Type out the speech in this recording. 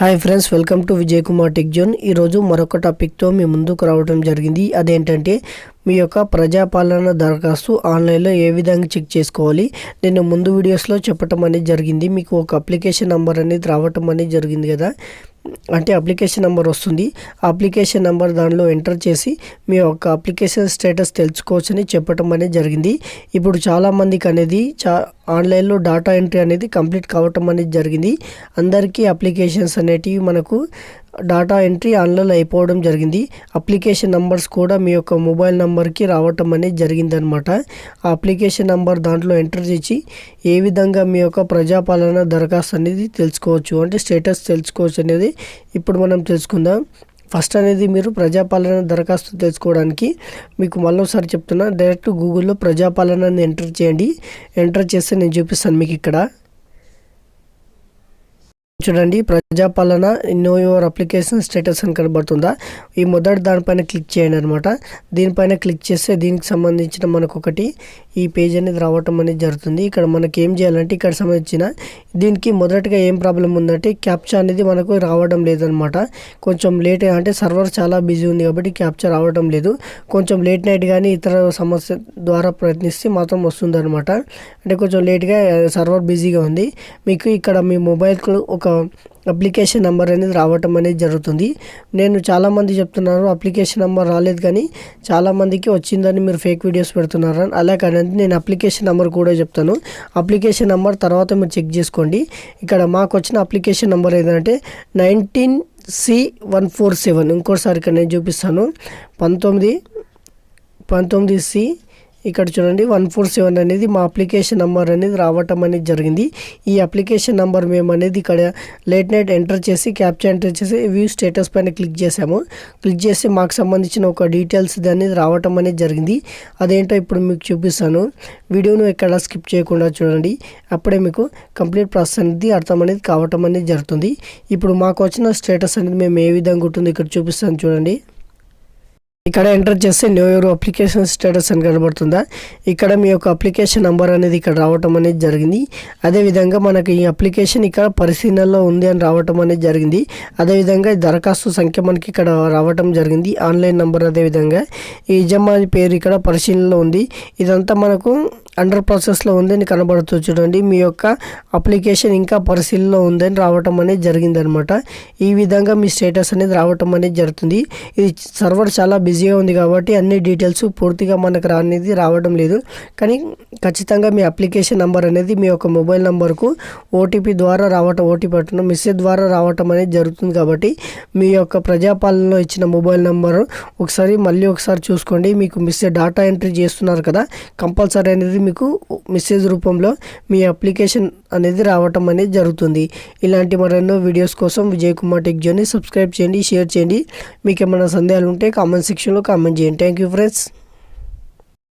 Hi friends welcome to Vijay Kumar tech zone ఈరోజు మరొక టాపిక్తో మీ ముందుకు రావడం జరిగింది. అదేంటంటే మీ యొక్క ప్రజాపాలన దరఖాస్తు ఆన్లైన్లో ఏ విధంగా చెక్ చేసుకోవాలి? నేను ముందు వీడియోస్లో చెప్పటం అనేది జరిగింది. మీకు ఒక అప్లికేషన్ నెంబర్ అనేది రావటం అనేది జరిగింది కదా. అంటే అప్లికేషన్ నెంబర్ వస్తుంది. ఆ అప్లికేషన్ నెంబర్ దానిలో ఎంటర్ చేసి మీ యొక్క అప్లికేషన్ స్టేటస్ తెలుసుకోవచ్చని చెప్పటం అనేది జరిగింది. ఇప్పుడు చాలామందికి అనేది చా ఆన్లైన్లో డేటా ఎంట్రీ అనేది కంప్లీట్ కావటం అనేది జరిగింది. అందరికీ అప్లికేషన్స్ అనేటివి మనకు డేటా ఎంట్రీ ఆన్లైన్ అయిపోవడం జరిగింది. అప్లికేషన్ నంబర్స్ కూడా మీ యొక్క మొబైల్ నెంబర్కి రావటం అనేది జరిగిందనమాట ఆ అప్లికేషన్ నెంబర్ దాంట్లో ఎంటర్ చేసి ఏ విధంగా మీ యొక్క ప్రజాపాలన దరఖాస్తు అనేది తెలుసుకోవచ్చు అంటే స్టేటస్ తెలుసుకోవచ్చు అనేది ఇప్పుడు మనం తెలుసుకుందాం. ఫస్ట్ అనేది మీరు ప్రజాపాలన దరఖాస్తు తెలుసుకోవడానికి మీకు మళ్ళీసారి చెప్తున్నా డైరెక్ట్ గూగుల్లో ప్రజాపాలన ఎంటర్ చేయండి. ఎంటర్ చేస్తే నేను చూపిస్తాను మీకు ఇక్కడ. చూడండి Prajapalana know your application status అని కనబడుతుందా? ఈ మొదటి దానిపైన క్లిక్ చేయండి అనమాట దీనిపైన క్లిక్ చేస్తే దీనికి సంబంధించిన మనకు ఒకటి ఈ పేజ్ అనేది రావటం అనేది జరుగుతుంది. ఇక్కడ మనకి ఏం చేయాలంటే ఇక్కడ సంబంధించిన దీనికి మొదటగా ఏం ప్రాబ్లం ఉందంటే క్యాప్చా అనేది మనకు రావడం లేదనమాట కొంచెం లేట్ అంటే సర్వర్ చాలా బిజీ ఉంది కాబట్టి క్యాప్చా రావడం లేదు. కొంచెం లేట్ నైట్ కానీ ఇతర సమస్య ద్వారా ప్రయత్నిస్తే మాత్రం వస్తుంది అనమాట అంటే కొంచెం లేట్గా సర్వర్ బిజీగా ఉంది. మీకు ఇక్కడ మీ మొబైల్కు ఒక అప్లికేషన్ నెంబర్ అనేది రావటం అనేది జరుగుతుంది. నేను చాలామంది చెప్తున్నారు అప్లికేషన్ నెంబర్ రాలేదు కానీ చాలామందికి వచ్చిందని మీరు ఫేక్ వీడియోస్ పెడుతున్నారు? అలా కానీ నేను అప్లికేషన్ నెంబర్ కూడా చెప్తాను. అప్లికేషన్ నెంబర్ తర్వాత మీరు చెక్ చేసుకోండి. ఇక్కడ మాకు వచ్చిన అప్లికేషన్ నెంబర్ ఏంటంటే nineteen C one four seven. ఇంకోసారి ఇక్కడ నేను చూపిస్తాను. పంతొమ్మిది పంతొమ్మిది సి ఇక్కడ చూడండి వన్ ఫోర్ సెవెన్ అనేది మా అప్లికేషన్ నెంబర్ అనేది రావటం అనేది జరిగింది. ఈ అప్లికేషన్ నెంబర్ మేము అనేది ఇక్కడ లేట్ నైట్ ఎంటర్ చేసి క్యాప్చర్ ఎంటర్ చేసి వ్యూ స్టేటస్ పైన క్లిక్ చేసాము క్లిక్ చేసి మాకు సంబంధించిన ఒక డీటెయిల్స్ అనేది రావటం అనేది జరిగింది. అదేంటో ఇప్పుడు మీకు చూపిస్తాను. వీడియోను ఎక్కడ స్కిప్ చేయకుండా చూడండి. అప్పుడే మీకు కంప్లీట్ ప్రాసెస్ అనేది అర్థం అనేది కావటం అనేది జరుగుతుంది. ఇప్పుడు మాకు వచ్చిన స్టేటస్ అనేది మేము ఏ విధంగా ఉంటుందో ఇక్కడ చూపిస్తాను చూడండి. ఇక్కడ ఎంటర్ చేస్తే న్యూ ఇయర్ అప్లికేషన్ స్టేటస్ అని కనబడుతుందా? ఇక్కడ మీ యొక్క అప్లికేషన్ నెంబర్ అనేది ఇక్కడ రావటం అనేది జరిగింది. అదేవిధంగా మనకి ఈ అప్లికేషన్ ఇక్కడ పరిశీలనలో ఉంది అని రావటం అనేది జరిగింది. అదేవిధంగా దరఖాస్తు సంఖ్య మనకి ఇక్కడ రావటం జరిగింది. ఆన్లైన్ నెంబర్ అదేవిధంగా ఈ యజమాని పేరు ఇక్కడ పరిశీలనలో ఉంది. ఇదంతా మనకు అండర్ ప్రాసెస్లో ఉందని కనబడుతూ చూడండి. మీ యొక్క అప్లికేషన్ ఇంకా పరిశీలనలో ఉందని రావటం అనేది జరిగిందనమాట. ఈ విధంగా మీ స్టేటస్ అనేది రావటం అనేది జరుగుతుంది. ఇది సర్వర్ చాలా బిజీగా ఉంది కాబట్టి అన్ని డీటెయిల్స్ పూర్తిగా మనకు రానిది రావడం లేదు. కానీ ఖచ్చితంగా మీ అప్లికేషన్ నెంబర్ అనేది మీ యొక్క మొబైల్ నెంబర్కు ఓటీపీ ద్వారా రావటం ఓటీపీ పట్టడం మెసేజ్ ద్వారా రావటం అనేది జరుగుతుంది కాబట్టి మీ యొక్క ప్రజాపాలనలో ఇచ్చిన మొబైల్ నెంబర్ ఒకసారి మళ్ళీ ఒకసారి చూసుకోండి. మీకు మిస్సే డేటా ఎంట్రీ చేస్తున్నారు కదా కంపల్సరీ అనేది మీకు మెసేజ్ రూపంలో మీ అప్లికేషన్ అనేది రావటం అనేది జరుగుతుంది. ఇలాంటి మరెన్నో వీడియోస్ కోసం విజయ్ కుమార్ టెక్ జోని సబ్స్క్రైబ్ చేయండి షేర్ చేయండి. మీకు ఏమైనా సందేహాలు ఉంటే కామెంట్ సెక్షన్లో కామెంట్ చేయండి. Thank you friends